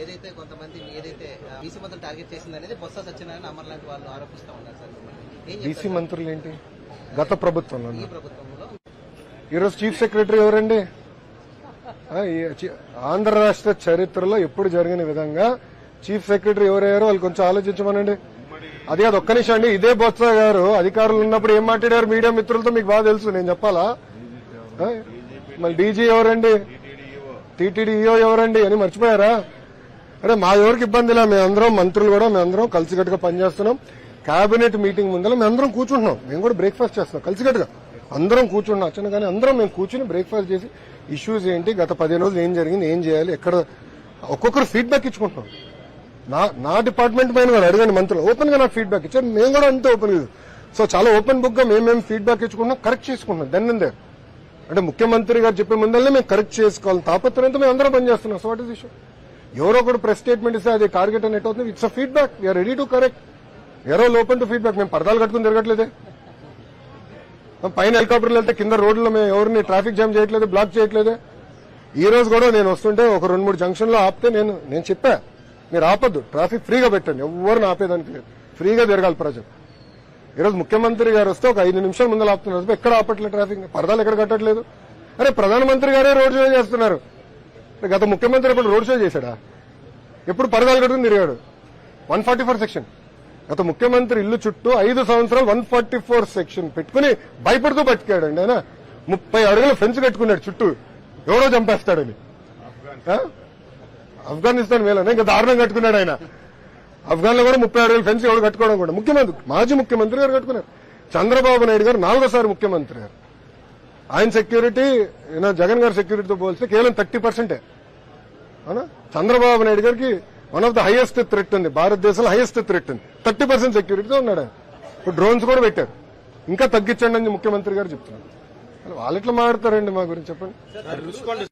ఏదైతే కొంతమంది ఏదైతే బీసీ మంత్రులు టార్గెట్ చేసింది అనేది బొత్స సత్యనారాయణ అమర్ లాంటి వాళ్ళు ఆరోపిస్తా ఉన్నారు సార్ బీసీ మంత్రులు ఏంటి గత ప్రభుత్వంలో ఈరోజు చీఫ్ సెక్రటరీ ఎవరండి? ఆంధ్ర రాష్ట్ర చరిత్రలో ఎప్పుడు జరిగిన విధంగా చీఫ్ సెక్రటరీ ఎవరయ్యారో వాళ్ళు కొంచెం ఆలోచించమనండి. అది కాదు ఒక్క నిమిషం అండి. ఇదే బొత్స గారు అధికారులు ఉన్నప్పుడు ఏం మాట్లాడారు? మీడియా మిత్రులతో మీకు బాగా తెలుసు నేను చెప్పాలా? మళ్ళీ డీజీ ఎవరండి? టీటీడీఓ ఎవరండి? అని మర్చిపోయారా? అంటే మా ఎవరికి ఇబ్బందిలా మేమందరం మంత్రులు కూడా మేమందరం కలిసికట్టుగా పనిచేస్తున్నాం. కేబినెట్ మీటింగ్ ముందర మేమందరం కూర్చుంటున్నాం. మేము కూడా బ్రేక్ఫాస్ట్ చేస్తున్నాం కలిసికట్టుగా. అందరం కూర్చుంటున్నాం అచ్చన కానీ అందరం మేము కూర్చుని బ్రేక్ఫాస్ట్ చేసి ఇష్యూస్ ఏంటి గత పదిహేను రోజులు ఏం జరిగింది ఏం చేయాలి ఎక్కడ ఒక్కొక్కరు ఫీడ్బ్యాక్ ఇచ్చుకుంటున్నాం. నా నా డిపార్ట్మెంట్ పైన కూడా అడగండి మంత్రులు ఓపెన్గా నాకు ఫీడ్బ్యాక్ ఇచ్చారు. మేము కూడా అంతే ఓపెన్ సో చాలా ఓపెన్ బుక్గా మేమేం ఫీడ్బ్యాక్ ఇచ్చుకుంటున్నాం కరెక్ట్ చేసుకుంటున్నాం దెన్ అండ్ అంటే ముఖ్యమంత్రి గారు చెప్పే ముందరనే మేము కరెక్ట్ చేసుకోవాలి. తాపత్రయంతో మేము అందరం పనిచేస్తున్నాం. సో వాట్ ఇస్ ఇష్యూ ఎవరో ఒకటి ప్రెస్ స్టేట్మెంట్ ఇస్తే అది టార్గెట్ అని అవుతుంది. It's a feedback we are ready to correct ఎవరో ఓపెన్ టు ఫీడ్బ్యాక్ మేము పరదాలు కట్టుకుని తిరగట్లేదే. పైన హెలికాప్టర్లు వెళ్తే కింద రోడ్లో మేము ఎవరిని ట్రాఫిక్ జామ్ చేయట్లేదు బ్లాక్ చేయట్లేదే. ఈ రోజు కూడా నేను వస్తుంటే ఒక రెండు మూడు జంక్షన్లో ఆపితే నేను నేను చెప్పా మీరు ఆపొద్దు. ట్రాఫిక్ ఫ్రీగా పెట్టండి. ఎవరిని ఆపేదానికి లేదు. ఫ్రీగా తిరగాలి ప్రజలు. ఈరోజు ముఖ్యమంత్రి గారు వస్తే ఒక ఐదు నిమిషాల ముందు ఆపుతున్నారు. ఎక్కడ ఆపట్లేదు ట్రాఫిక్ పరదాలు ఎక్కడ కట్టట్లేదు? అరే ప్రధానమంత్రి గారే రోడ్ షో చేస్తున్నారు. గత ముఖ్యమంత్రి ఎప్పుడు రోడ్ షో చేశాడా? ఎప్పుడు పరదాలు కట్టుకుని తిరిగాడు? వన్ ఫార్టీ ఫోర్ సెక్షన్ గత ముఖ్యమంత్రి ఇల్లు చుట్టూ ఐదు సంవత్సరాలు వన్ ఫార్టీ ఫోర్ సెక్షన్ పెట్టుకుని భయపడుతూ బతికాడండి ఆయన. ముప్పై అడుగుల ఫెన్స్ కట్టుకున్నాడు చుట్టూ. ఎవరో చంపేస్తాడని? ఆఫ్ఘనిస్తాన్. మేలనే ఇంకా దారుణం కట్టుకున్నాడు ఆయన. ఆఫ్ఘన్లో కూడా ముప్పై అడుగుల ఫెన్స్ ఎవరు కట్టుకోవడం కూడా ముఖ్యమంత్రి మాజీ ముఖ్యమంత్రి గారు కట్టుకున్నారు. చంద్రబాబు నాయుడు గారు నాలుగోసారి ముఖ్యమంత్రి గారు. ఆయన సెక్యూరిటీ ఈయన జగన్ గారి సెక్యూరిటీతో పోలిస్తే కేవలం థర్టీ పర్సెంటే. అవునా? చంద్రబాబు నాయుడు గారికి one of the highest threat ఉంది. భారతదేశంలో హైయెస్ట్ థ్రెట్ ఉంది. థర్టీ పర్సెంట్ సెక్యూరిటీతో ఉన్నాడు ఆయన. ఇప్పుడు డ్రోన్స్ కూడా పెట్టారు. ఇంకా తగ్గించండి అని ముఖ్యమంత్రి గారు చెప్తున్నారు. వాళ్ళు ఎట్లా మాట్లాడతారండి మా గురించి చెప్పండి.